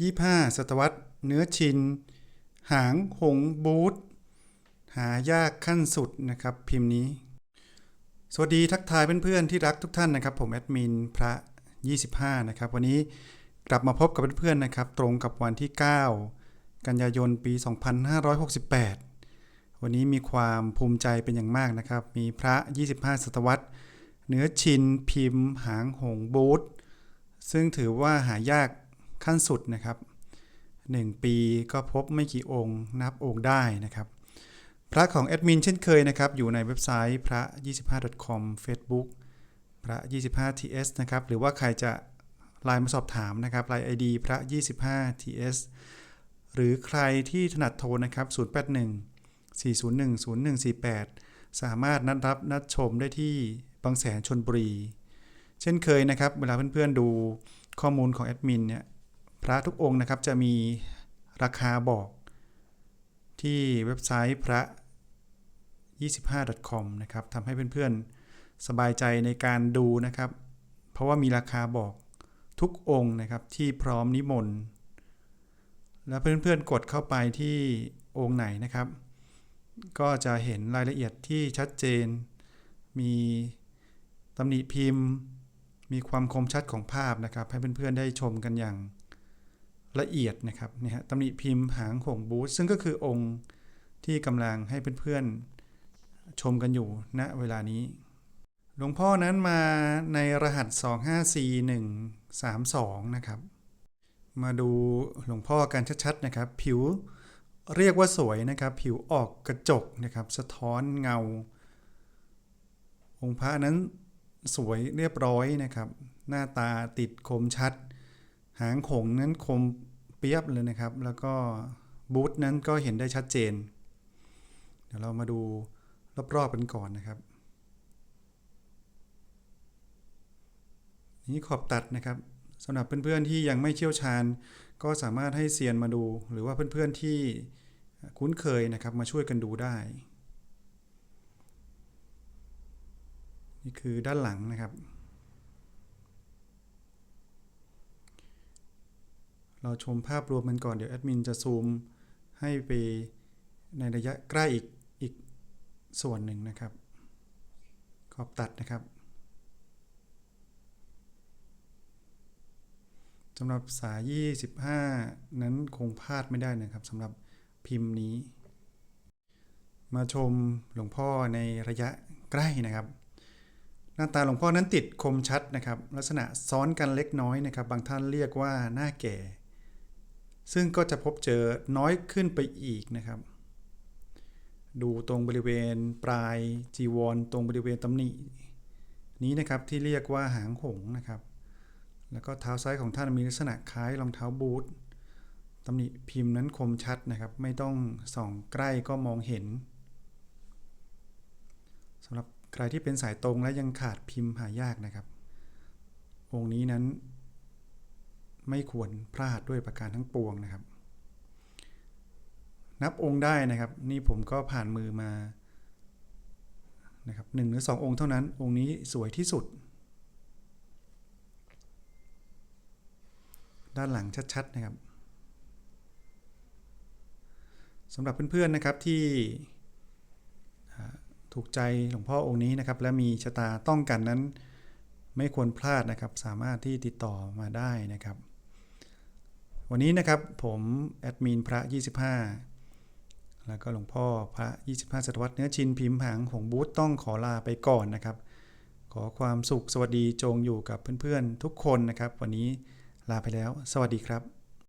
25 ศตวรรษ เนื้อชิน หางหงบูทหายากขั้นสุดนะครับ พิมพ์นี้ สวัสดีทักทายเพื่อนๆที่รักทุกท่านนะครับ ผมแอดมินพระ 25 นะครับ วันนี้กลับมาพบกับเพื่อนๆนะครับ ตรงกับวันที่ 9 กันยายนปี 2568 วันนี้มีความภูมิใจเป็นอย่างมากนะครับ มีพระ 25 ศตวรรษ เนื้อชินพิมพ์ หางหงบูทซึ่งถือว่าหายาก ขั้นสุดนะครับ 1 ปีก็พบไม่กี่องค์นับองค์ได้นะครับ พระของแอดมินเช่นเคยนะครับ อยู่ในเว็บไซต์พระ 25.com Facebook พระ 25ts นะครับ หรือว่าใครจะไลน์มาสอบถามนะครับไลน์ ID พระ 25ts หรือใครที่ถนัดโทรนะครับ 081 401 0148 สามารถนัดรับนัดชมได้ที่บางแสนชนบุรี เช่นเคยนะครับ เวลาเพื่อนๆดูข้อมูลของแอดมินเนี่ย พระทุกองค์นะครับจะมีราคาบอกที่เว็บไซต์พระ 25.com นะครับทำให้เพื่อนๆสบายใจในการดูนะครับ เพราะว่ามีราคาบอกทุกองค์นะครับที่พร้อมนิมนต์แล้วเพื่อนๆกดเข้าไปที่องค์ไหนนะครับ ก็จะเห็นรายละเอียดที่ชัดเจน มีตำหนิพิมพ์ มีความคมชัดของภาพนะครับ ให้เพื่อนๆได้ชมกันอย่าง ละเอียดนะครับนี่ฮะตำหนิพิมพ์หางหงบูธซึ่งก็คือองค์ที่กำลังให้เพื่อนๆชมกันอยู่ณเวลานี้ หลวงพ่อนั้นมาในรหัส 254132 นะครับ มาดูหลวงพ่อกันชัดๆนะครับ ผิวเรียกว่าสวยนะครับ ผิวออกกระจกนะครับ สะท้อนเงา องค์พระนั้นสวยเรียบร้อยนะครับ หน้าตาติดคมชัด หางขงนั้นคม เปียบเลยนะครับ แล้วก็บูทนั้นก็เห็นได้ชัดเจน เดี๋ยวเรามาดูรอบๆกันก่อนนะครับ นี่ขอบตัดนะครับสำหรับเพื่อนๆที่ยังไม่เชี่ยวชาญ ก็สามารถให้เซียนมาดู หรือว่าเพื่อนๆที่คุ้นเคยนะครับมาช่วยกันดูได้ นี่คือด้านหลังนะครับ เราชมภาพรวมกันก่อนเดี๋ยวแอดมินจะซูมให้ไปในระยะใกล้อีกอีกส่วนหนึ่งนะครับ ขอบตัดนะครับสำหรับสาย 25 นั้นคงพลาดไม่ได้นะครับสำหรับพิมพ์นี้ มาชมหลวงพ่อในระยะใกล้นะครับ หน้าตาหลวงพ่อนั้นติดคมชัดนะครับ ลักษณะซ้อนกันเล็กน้อยนะครับ บางท่านเรียกว่าหน้าแก่ ซึ่งก็จะพบเจอน้อยขึ้นไปอีกนะครับ ดูตรงบริเวณปลายจีวร ตรงบริเวณตำหนินี้นะครับที่เรียกว่าหางหงนะครับ แล้วก็เท้าซ้ายของท่านมีลักษณะคล้ายรองเท้าบูทตำหนิพิมพ์นั้นคมชัดนะครับ ไม่ต้องส่องใกล้ก็มองเห็นสำหรับใครที่เป็นสายตรงและยังขาดพิมพ์หายากนะครับ องค์นี้นั้น ไม่ควรพลาดด้วยประการทั้งปวงนะครับ นับองค์ได้นะครับ นี่ผมก็ผ่านมือมานะครับหนึ่งหรือสององค์เท่านั้น องค์นี้สวยที่สุด ด้านหลังชัดๆนะครับสำหรับเพื่อนๆนะครับที่ถูกใจหลวงพ่อองค์นี้นะครับ และมีชะตาต้องกันนั้น ไม่ควรพลาดนะครับ สามารถที่ติดต่อมาได้นะครับ วันนี้นะครับผมแอดมินพระ 25 แล้วก็หลวงพ่อพระ 25ศตวรรษเนื้อชินพิมพ์หางของบูธต้องขอลาไปก่อนนะครับ ขอความสุขสวัสดีจงอยู่กับเพื่อนๆทุกคนนะครับ วันนี้ลาไปแล้ว สวัสดีครับ